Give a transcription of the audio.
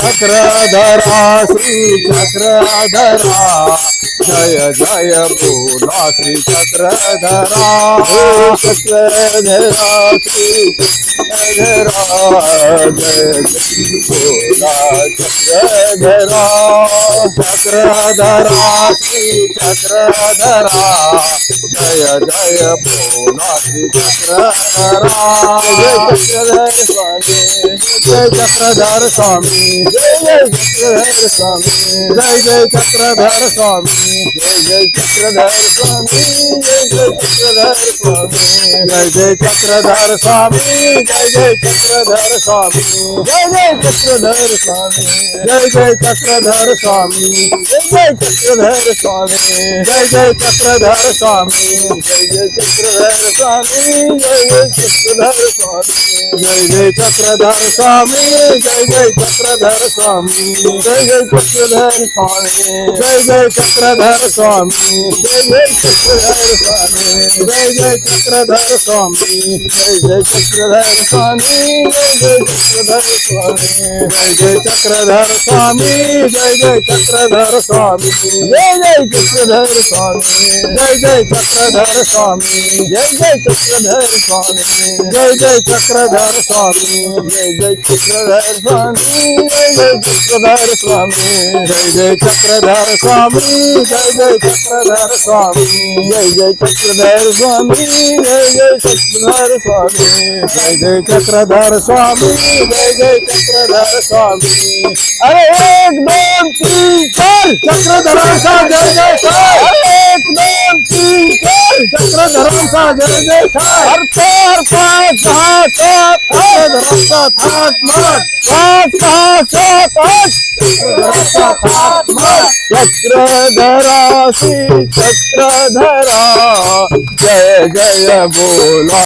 चक्रधरा श्री चक्रधरा जय जय बोला श्री चक्रधरा चक्रधरा श्री चक्रधरा जय जय बोला चक्रधरा चक्रधरा श्री चक्रधरा जय जय भोला श्री चक्रधरा जय चक्रधर स्वामी जय चक्रधर स्वामी जय जय चक्रधर स्वामी जय जय चक्रधर स्वामी जय जय चक्रधर स्वामी जय जय चक्रधर स्वामी जय जय चक्रधर स्वामी जय जय चक्रधर स्वामी जय जय चक्रधर स्वामी जय जय चक्रधर स्वामी जय जय चक्रधर स्वामी जय जय चक्रधर स्वामी जय जय चक्रधर स्वामी जय जय चक्रधर स्वामी जय जय चक्रधर स्वामी जय जय चक्रधर स्वामी जय जय चक्रधर स्वामी जय जय चक्रधर स्वामी जय जय चक्रधर स्वामी जय जय चक्रधर स्वामी जय जय चक्रधर स्वामी जय जय चक्रधर स्वामी जय जय चक्रधर स्वामी जय जय चक्रधर स्वामी जय जय चक्रधर स्वामी जय जय चक्रधर स्वामी जय जय चक्रधर स्वामी जय जय चक्रधर स्वामी जय जय విశ్వధర స్వామి జయ విశ్వధర స్వామి జయ జయ చక్రధర స్వామి జయ జయ చక్రధర స్వామి జయ జయ చక్రధర స్వామి జయ జయ చక్రధర స్వామి జయ జయ చక్రధర స్వామి జయ జయ చక్రధర స్వామి అరే एक दो तीन चार चक्रधर सा जय चक्रधरा श्री चक्रधरा जय जय बोला।